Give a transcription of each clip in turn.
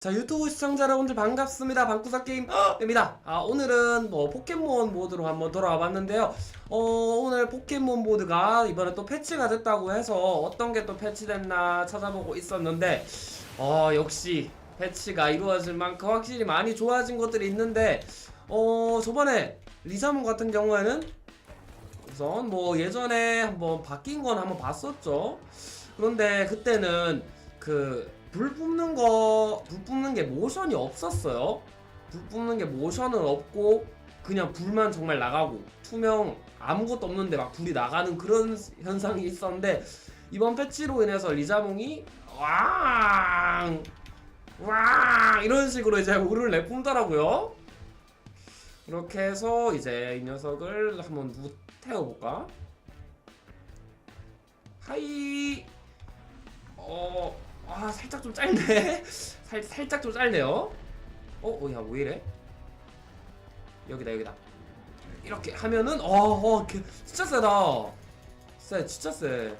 자 유튜브 시청자 여러분들 반갑습니다. 방구석 게임입니다. 아 오늘은 뭐 포켓몬 모드로 한번 돌아와 봤는데요. 어 오늘 포켓몬 모드가 이번에 또 패치가 됐다고 해서 어떤 게 또 패치됐나 찾아보고 있었는데 어 역시 패치가 이루어질 만큼 확실히 많이 좋아진 것들이 있는데 어 저번에 리자몬 같은 경우에는 우선 뭐 예전에 한번 바뀐 건 한번 봤었죠. 그런데 그때는 그 불 뿜는 거, 불 뿜는 게 모션이 없었어요. 불 뿜는 게 모션은 없고 그냥 불만 정말 나가고 투명 아무것도 없는데 막 불이 나가는 그런 현상이 있었는데 이번 패치로 인해서 리자몽이 왕! 왕! 이런 식으로 이제 우르를 내뿜더라고요. 그렇게 해서 이제 이 녀석을 한번 누 태워볼까? 하이! 어, 아, 살짝 좀 짧네. 살, 살짝 좀 짧네요. 어, 어, 야, 왜 이래? 여기다, 여기다. 이렇게 하면은, 어, 어, 그, 진짜 세다. 세, 진짜 세.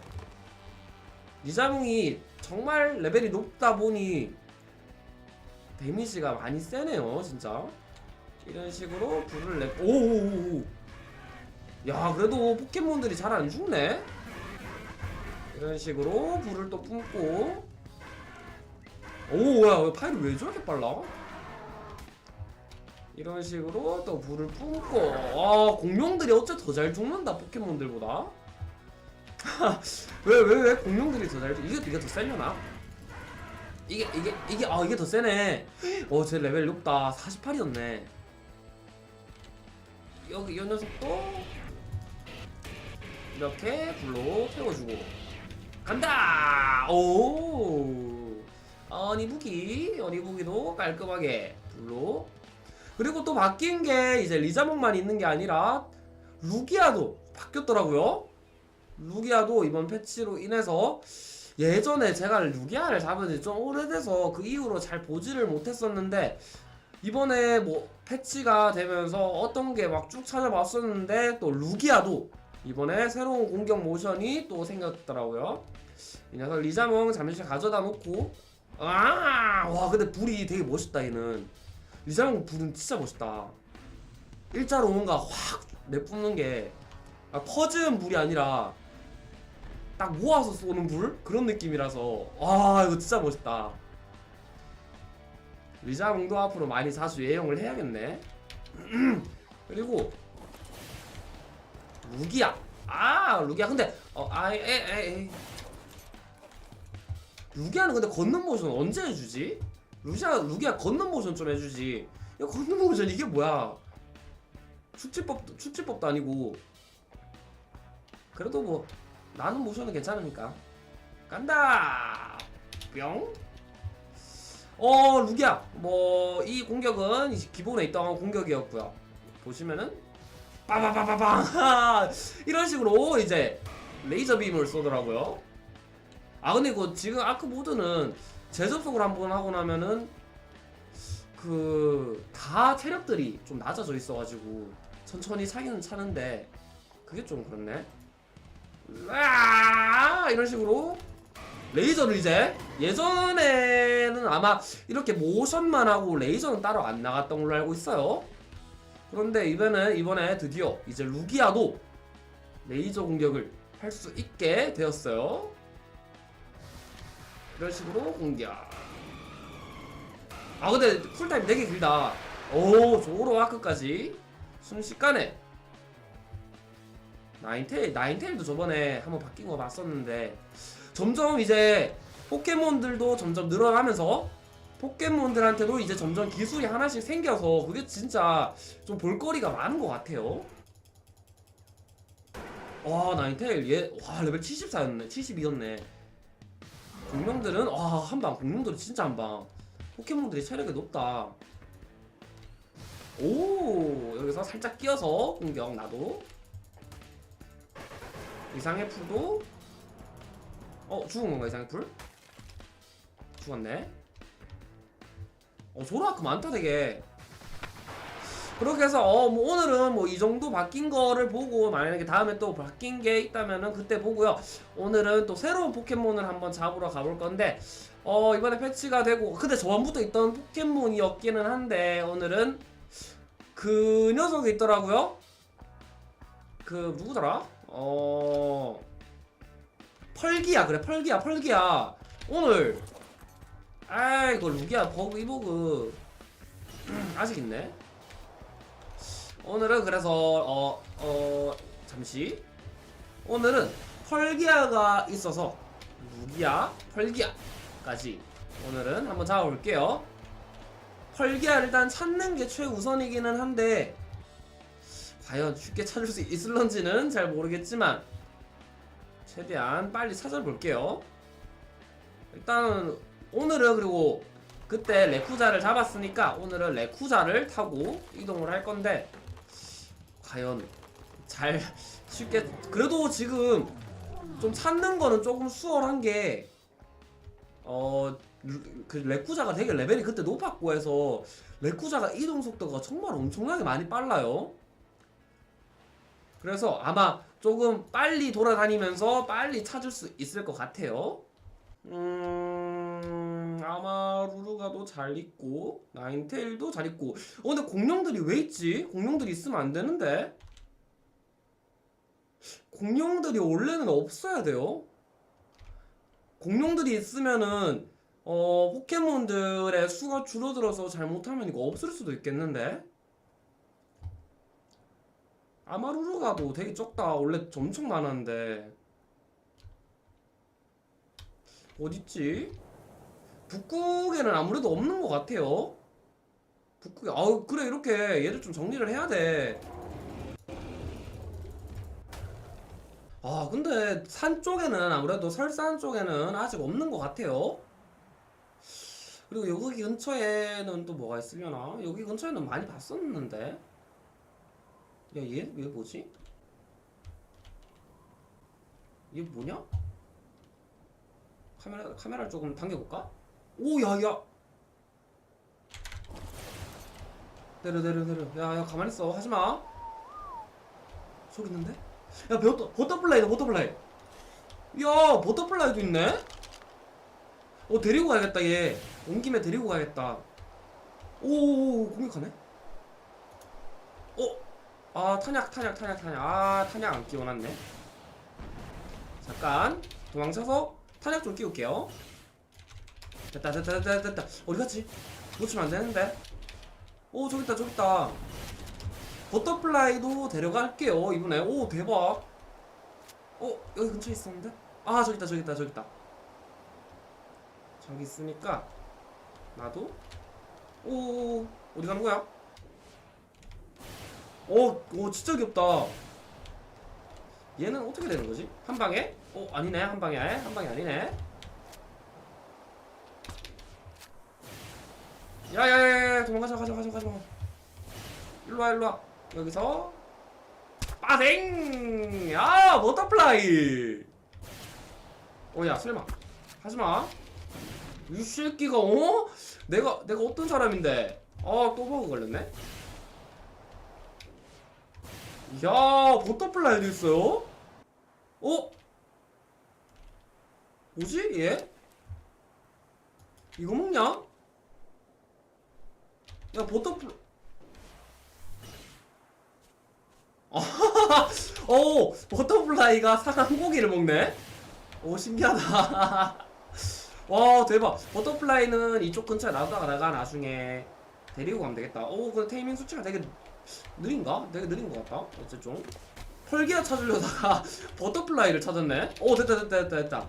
리자몽이 정말 레벨이 높다 보니 데미지가 많이 세네요, 진짜. 이런 식으로 불을 내, 오오오오. 야, 그래도 포켓몬들이 잘 안 죽네? 이런 식으로 불을 또 뿜고 오야 파일이 왜 저렇게 빨라? 이런 식으로 또 불을 뿜고 아 공룡들이 어째 더 잘 죽는다 포켓몬들보다 왜 왜 왜 공룡들이 더 잘 죽? 이게 이게 더 세려나? 이게 이게 이게 아 이게 더 세네 어제 레벨 높다 48이었네 여기 이 녀석도 이렇게 불로 태워주고 간다! 오! 어니부기, 어니부기도 깔끔하게 불로. 그리고 또 바뀐 게 이제 리자몽만 있는 게 아니라 루기아도 바뀌었더라고요. 루기아도 이번 패치로 인해서 예전에 제가 루기아를 잡은 지 좀 오래돼서 그 이후로 잘 보지를 못했었는데 이번에 뭐 패치가 되면서 어떤 게 막 쭉 찾아봤었는데 또 루기아도 이번에 새로운 공격 모션이 또 생겼더라고요. 이 녀석 리자몽 잠시 가져다 놓고 아, 와 근데 불이 되게 멋있다 얘는. 리자몽 불은 진짜 멋있다. 일자로 뭔가 확 내뿜는 게 아, 퍼지는 불이 아니라 딱 모아서 쏘는 불 그런 느낌이라서 와 이거 진짜 멋있다. 리자몽도 앞으로 많이 자주 애용을 해야겠네. 그리고 루기야. 아, 루기야. 근데 어, 아, 에, 에, 에. 루기야는 근데 걷는 모션 언제 해주지? 루시아, 루기야 걷는 모션 좀 해주지. 야, 걷는 모션 이게 뭐야? 축지법, 축지법도 아니고. 그래도 뭐 나는 모션은 괜찮으니까. 간다. 뿅. 어, 루기야. 뭐이 공격은 이 기본에 있던 공격이었고요. 보시면은 빠바바바방 이런 식으로 이제 레이저 빔을 쏘더라고요. 아 근데 이거 지금 아크 모드는 재접속을 한 번 하고 나면은 그 다 체력들이 좀 낮아져 있어가지고 천천히 차기는 차는데 그게 좀 그렇네. 아 이런 식으로 레이저를 이제 예전에는 아마 이렇게 모션만 하고 레이저는 따로 안 나갔던 걸로 알고 있어요. 그런데 이번에 이번에 드디어 이제 루기아도 레이저 공격을 할 수 있게 되었어요. 이런 식으로 공격. 아 근데 쿨타임 되게 길다. 오 조로 아크까지 순식간에. 나인테일 나인테일도 저번에 한번 바뀐 거 봤었는데 점점 이제 포켓몬들도 점점 늘어나면서 포켓몬들한테도 이제 점점 기술이 하나씩 생겨서 그게 진짜 좀 볼거리가 많은 것 같아요. 와 나인테일 얘와 레벨 74였네 72였네 공룡들은 와 한방 공룡들은 진짜 한방. 포켓몬들이 체력이 높다. 오 여기서 살짝 끼어서 공격 나도. 이상의 풀도. 어 죽은 건가 이상의 풀? 죽었네. 어 조라 크 많다 되게 그렇게 해서 어 뭐 오늘은 뭐 이 정도 바뀐 거를 보고 만약에 다음에 또 바뀐 게 있다면은 그때 보고요 오늘은 또 새로운 포켓몬을 한번 잡으러 가볼 건데 어 이번에 패치가 되고 근데 저번부터 있던 포켓몬이었기는 한데 오늘은 그 녀석이 있더라고요. 그 누구더라? 어 펄기야 그래 펄기야 펄기야 오늘 아이 이거 루기야 버그 이버그 음, 아직 있네. 오늘은 그래서 어 어 잠시 오늘은 펄기아가 있어서 루기아 펄기아까지 오늘은 한번 잡아볼게요. 펄기아 일단 찾는 게 최우선이기는 한데 과연 쉽게 찾을 수 있을런지는 잘 모르겠지만 최대한 빨리 찾아볼게요. 일단 오늘은 그리고 그때 레쿠자를 잡았으니까 오늘은 레쿠자를 타고 이동을 할 건데 과연 잘 쉽게 그래도 지금 좀 찾는 거는 조금 수월한 게 어, 그 레쿠자가 되게 레벨이 그때 높았고 해서 레쿠자가 이동 속도가 정말 엄청나게 많이 빨라요. 그래서 아마 조금 빨리 돌아다니면서 빨리 찾을 수 있을 것 같아요. 음, 아마 루루가도 잘 있고 나인테일도 잘 있고. 어, 근데 공룡들이 왜 있지? 공룡들이 있으면 안 되는데. 공룡들이 원래는 없어야 돼요. 공룡들이 있으면은 어 포켓몬들의 수가 줄어들어서 잘못하면 이거 없을 수도 있겠는데. 아마 루루가도 되게 적다. 원래 엄청 많았는데. 어딨지? 북극에는 아무래도 없는 것 같아요. 북극에 아우 그래 이렇게 얘를 좀 정리를 해야 돼. 아 근데 산 쪽에는 아무래도 설산 쪽에는 아직 없는 것 같아요. 그리고 여기 근처에는 또 뭐가 있으려나? 여기 근처에는 많이 봤었는데. 야, 얘, 얘 뭐지? 얘 뭐냐? 카메라, 카메라를 조금 당겨볼까? 오, 야, 야! 내려, 내려, 내려. 야, 야, 가만히 있어. 하지 마. 저기 있는데? 야, 버터, 버터플라이다, 버터플라이. 야, 버터플라이도 있네? 어, 데리고 가야겠다, 얘. 온 김에 데리고 가야겠다. 오, 공격하네? 어? 아, 탄약, 탄약, 탄약, 탄약. 아, 탄약 안 끼워놨네. 잠깐. 도망쳐서 탄약 좀 끼울게요. 됐다, 됐다, 됐다, 됐다. 어디 갔지? 놓치면 안 되는데. 오, 저기 있다, 저기 있다. 버터플라이도 데려갈게요, 이번에. 오, 대박. 어, 여기 근처에 있었는데? 아, 저기 있다, 저기 있다, 저기 있다. 저기 있으니까 나도 오 어디 가는 거야? 오, 오 진짜 귀엽다. 얘는 어떻게 되는 거지? 한 방에? 어 아니네 한 방에 한 방이 아니네. 야야야 도망가자 가자 가자 가자. 일로 와 일로 와 여기서 빠생 야 버터플라이. 어야 설마 하지마. 이 새끼가 어? 내가 내가 어떤 사람인데? 아또 버그 걸렸네. 야 버터플라이도 있어요? 어? 뭐지 얘? 이거 먹냐? 야 버터플 어 버터플라이가 상한 고기를 먹네? 오 신기하다. 와 대박. 버터플라이는 이쪽 근처에 놔두다가 나중에 데리고 가면 되겠다. 오 근데 테이밍 수치가 되게 느린가? 되게 느린 것 같다. 어쨌든. 펄기아 찾으려다가 버터플라이를 찾았네. 오 됐다 됐다 됐다 됐다.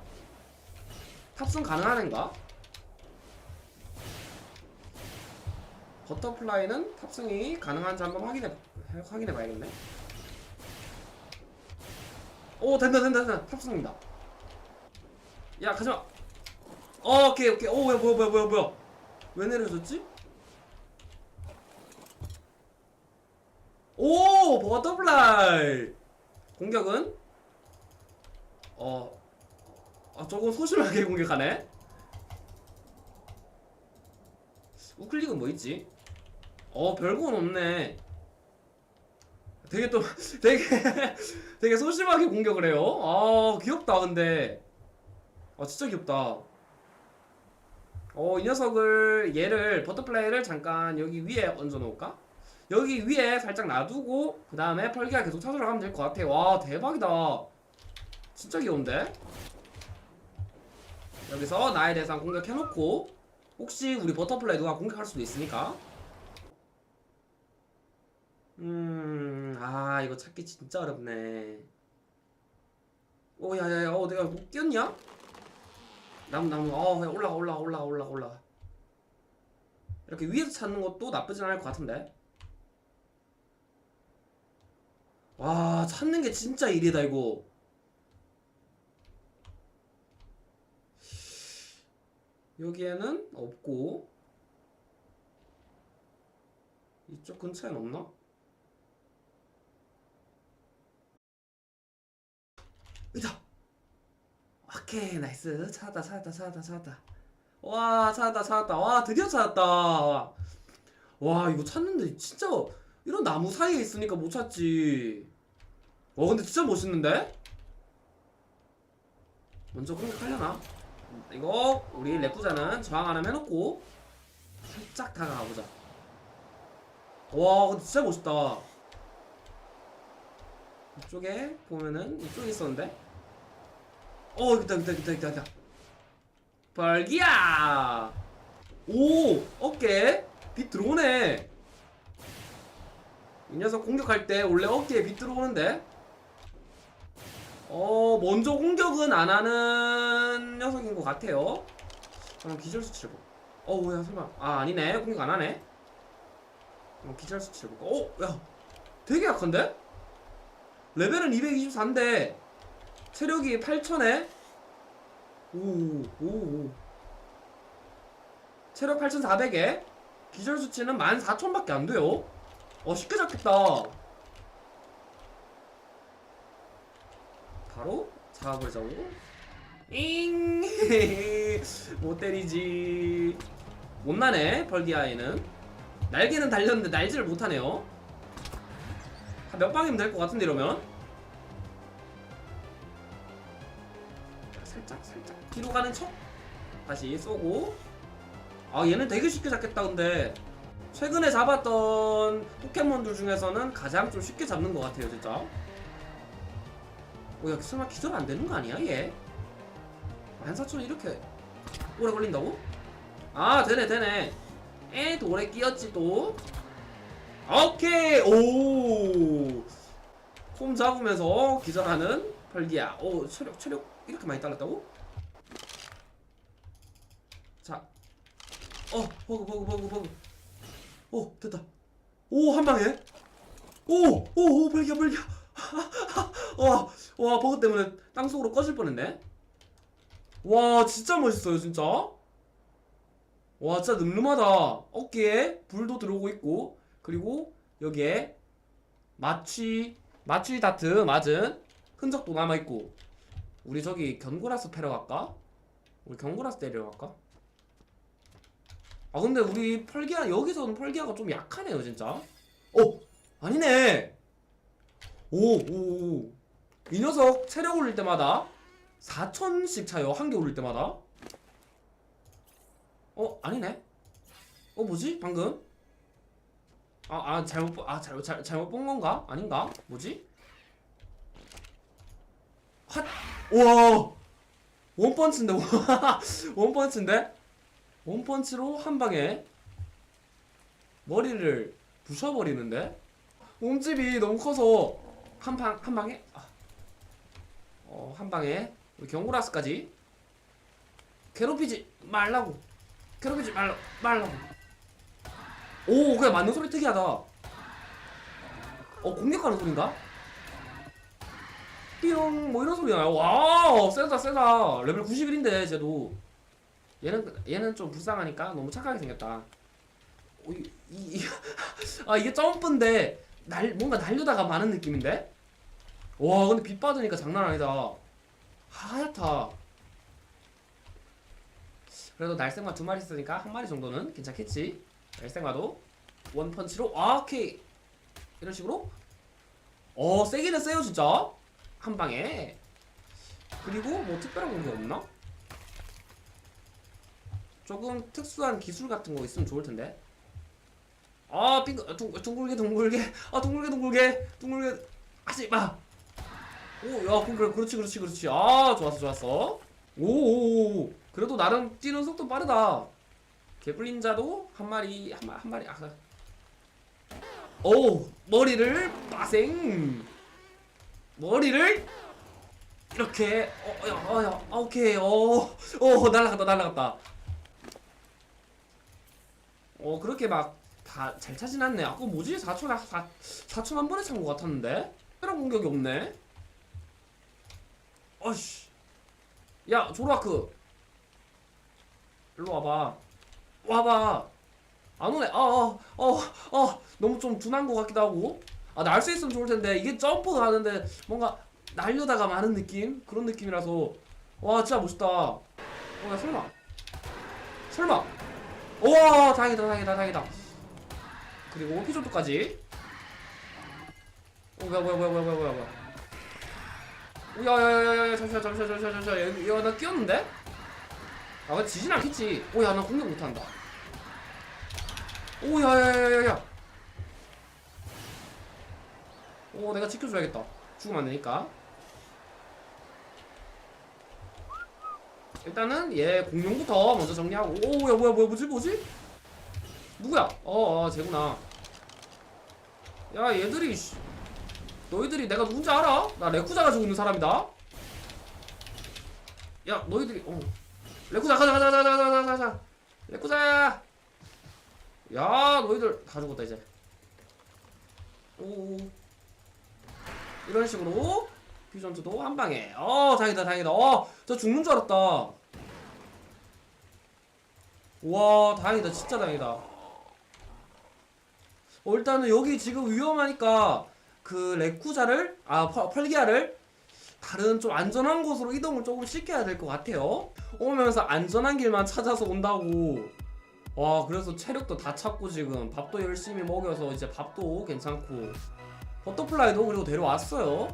탑승 가능한 앤가? 버터플라이는 탑승이 가능한지 한번 확인해 확인해 봐야겠네. 오 된다 된다 된다. 탑승입니다. 야 가지마. 어, 오케이 오케이. 오 뭐야 뭐야 뭐야 뭐야 뭐야. 왜 내려졌지? 오 버터플라이. 공격은? 어 아, 조금 소심하게 공격하네? 우클릭은 뭐 있지? 어 별건 없네 되게 또 되게 되게 소심하게 공격을 해요 아 귀엽다 근데 아 진짜 귀엽다 어, 이 녀석을 얘를 버터플라이를 잠깐 여기 위에 얹어 놓을까? 여기 위에 살짝 놔두고 그 다음에 펄기가 계속 찾으러 가면 될 것 같아. 와 대박이다. 진짜 귀여운데? 여기서 나의 대상 공격해놓고 혹시 우리 버터플라이 누가 공격할 수도 있으니까 음, 아 이거 찾기 진짜 어렵네. 오, 야 야 야, 어 내가 못 끼었냐? 나무 나무, 어 올라가 올라가 올라가 올라가 올라가. 이렇게 위에서 찾는 것도 나쁘진 않을 것 같은데. 와 찾는 게 진짜 일이다 이거. 여기에는 없고 이쪽 근처엔 없나? 있다. 오케이 나이스 찾았다 찾았다 찾았다 찾았다. 와 찾았다 찾았다 와 드디어 찾았다. 와 이거 찾는데 진짜 이런 나무 사이에 있으니까 못 찾지. 와 근데 진짜 멋있는데? 먼저 공격하려나? 이거 우리 레프자는 저항 하나 해놓고 살짝 다가가 보자. 와 근데 진짜 멋있다. 이쪽에 보면은 이쪽에 있었는데. 어 있다 있다 있다 있다 있다. 벌기야. 오 어깨 빛 들어오네. 이 녀석 공격할 때 원래 어깨에 빛 들어오는데. 어 먼저 공격은 안 하는 녀석인 것 같아요. 그럼 기절 수치를 보. 어 뭐야 설마 아 아니네 공격 안 하네. 어, 기절 수치를 볼까? 어 야, 되게 약한데? 레벨은 224인데 체력이 8천에 오오 오. 체력 8,400에 기절 수치는 14,000밖에 안 돼요. 어 쉽게 잡겠다. 바로 잡아버리자고. 잉! 못 때리지. 못 나네, 벌기아이는. 날개는 달렸는데 날지를 못하네요. 한몇 방이면 될 것 같은데, 이러면. 살짝, 살짝. 뒤로 가는 척. 다시 쏘고. 아, 얘는 되게 쉽게 잡겠다, 근데. 최근에 잡았던 포켓몬들 중에서는 가장 좀 쉽게 잡는 것 같아요, 진짜. 오, 야, 설마 기절 안 되는 거 아니야, 얘? 한사촌 이렇게 오래 걸린다고? 아, 되네, 되네. 에, 돌에 끼었지, 또. 오케이, 오. 폼 잡으면서 기절하는 펄기야. 오, 체력, 체력 이렇게 많이 달랐다고? 자. 어, 버그, 버그, 버그, 버그. 오, 됐다. 오, 한 방에. 오, 오, 오, 펄기야, 펄기야. 와, 와, 버그 때문에 땅속으로 꺼질 뻔했네. 와, 진짜 멋있어요, 진짜. 와, 진짜 늠름하다. 어깨에 불도 들어오고 있고, 그리고 여기에 마취, 마취 다트 맞은 흔적도 남아있고, 우리 저기 견고라스 패러 갈까? 우리 견고라스 때리러 갈까? 아, 근데 우리 펄기아, 여기서는 펄기아가 좀 약하네요, 진짜. 어! 아니네! 오, 오, 오. 이 녀석 체력 올릴 때마다 4천씩 차요. 한 개 올릴 때마다. 어, 아니네. 어, 뭐지? 방금? 아, 아, 잘못, 보- 아, 잘못, 잘, 잘못 본 건가? 아닌가? 뭐지? 핫! 우와! 원펀치인데, 원펀치인데? 원펀치로 한 방에 머리를 부셔버리는데? 몸집이 너무 커서 한 방, 한 방에? 아. 어, 한 방에 경고라스까지 괴롭히지 말라고 괴롭히지 말, 말라고 오 그냥 맞는 소리 특이하다. 어 공격하는 소린가? 띠용 뭐 이런 소리 나요 와우 세다 세다. 레벨 91인데 쟤도. 얘는 얘는 좀 불쌍하니까 너무 착하게 생겼다. 어, 이, 이, 이, 아 이게 점프인데 날 뭔가 날려다가 마는 느낌인데? 와 근데 빛 받으니까 장난 아니다. 하얗다. 그래도 날생마 두 마리 있으니까 한 마리 정도는 괜찮겠지 날생마도 원펀치로 아 오케이 이런 식으로 어 세기는 세요 진짜 한 방에 그리고 뭐 특별한 공격 없나? 조금 특수한 기술 같은 거 있으면 좋을 텐데. 아, 빙, 둥, 둥글게, 둥글게. 아, 둥글게, 둥글게. 둥글게. 하지 마. 오, 야, 그래, 그렇지, 그렇지, 그렇지. 아, 좋았어, 좋았어. 오, 오, 오. 그래도 나름 뛰는 속도 빠르다. 개블린자도 한 마리, 한, 마, 한 마리, 아. 오, 머리를 빠생. 머리를 이렇게, 어, 야, 어, 야, 아, 오케이, 어, 어, 날라갔다, 날라갔다. 어, 그렇게 막 다 잘 차진 않네. 아까 뭐지? 4초, 4, 4초 한 번에 찬 것 같았는데? 특별한 공격이 없네. 어이씨. 야, 조로아크. 일로 와봐. 와봐. 안 오네. 아, 어, 어, 어. 너무 좀 둔한 것 같기도 하고. 아, 날 수 있으면 좋을 텐데. 이게 점프가 하는데 뭔가 날려다가 마는 느낌? 그런 느낌이라서. 와, 진짜 멋있다. 어, 야, 설마. 설마. 우와, 다행이다, 다행이다, 다행이다. 그리고 피조도까지. 오, 뭐야, 뭐야, 뭐야, 뭐야, 뭐야, 뭐야. 오, 야, 야, 야, 야, 야, 잠시만, 잠시만, 잠시만, 잠시만. 야, 야, 나 끼었는데? 아, 지진 않겠지. 오, 야, 나 공격 못한다. 오, 야, 야, 야, 야, 야. 오, 내가 지켜줘야겠다. 죽으면 안 되니까. 일단은 얘 공룡부터 먼저 정리하고. 오, 야, 뭐야, 뭐야, 뭐지, 뭐지? 누구야? 어, 어, 쟤구나. 야, 얘들이, 씨. 너희들이 내가 누군지 알아? 나 레쿠자 가지고 있는 사람이다. 야, 너희들이, 어. 레쿠자, 가자, 가자, 가자, 가자, 가자, 가자. 레쿠자야! 야, 너희들 다 죽었다, 이제. 오. 이런 식으로 퓨전트도 한 방에. 어, 다행이다, 다행이다. 어, 저 죽는 줄 알았다. 와, 다행이다, 진짜 다행이다. 어, 일단은 여기 지금 위험하니까 그 레쿠자를 아 펄- 펄기아를 다른 좀 안전한 곳으로 이동을 조금 시켜야 될 것 같아요. 오면서 안전한 길만 찾아서 온다고. 와 그래서 체력도 다 찾고 지금 밥도 열심히 먹여서 이제 밥도 괜찮고 버터플라이도 그리고 데려왔어요.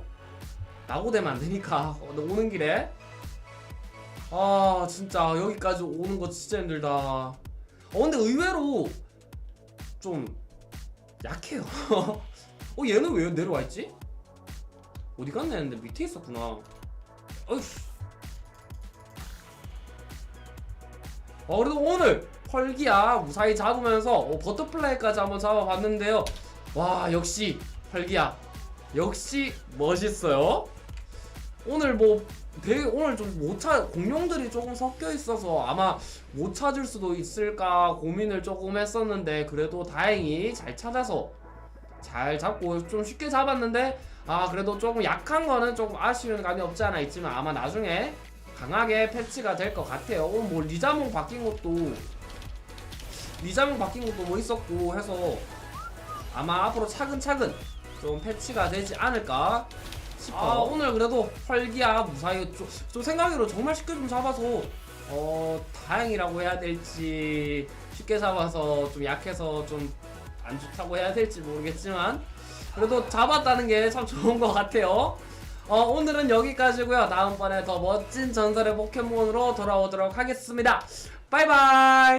나고되면 안 되니까 어, 오는 길에 아 진짜 여기까지 오는 거 진짜 힘들다. 어 근데 의외로 좀 약해요. 어 얘는 왜 내려와 있지? 어디 갔나 했는데 밑에 있었구나. 어이씨. 어 그래도 오늘 펄기야 무사히 잡으면서 어, 버터플라이까지 한번 잡아봤는데요. 와 역시 펄기야 역시 멋있어요. 오늘 뭐 되게 오늘 좀 못 찾 공룡들이 조금 섞여 있어서 아마 못 찾을 수도 있을까 고민을 조금 했었는데 그래도 다행히 잘 찾아서 잘 잡고 좀 쉽게 잡았는데 아 그래도 조금 약한 거는 조금 아쉬운 감이 없지 않아 있지만 아마 나중에 강하게 패치가 될 것 같아요. 오늘 뭐 리자몽 바뀐 것도 리자몽 바뀐 것도 뭐 있었고 해서 아마 앞으로 차근차근 좀 패치가 되지 않을까 싶어. 아, 오늘 그래도 펄기야 무사히 좀, 좀 생각으로 정말 쉽게 좀 잡아서 어 다행이라고 해야 될지 쉽게 잡아서 좀 약해서 좀 안 좋다고 해야 될지 모르겠지만 그래도 잡았다는 게 참 좋은 것 같아요. 어, 오늘은 여기까지고요. 다음번에 더 멋진 전설의 포켓몬으로 돌아오도록 하겠습니다. 바이바이.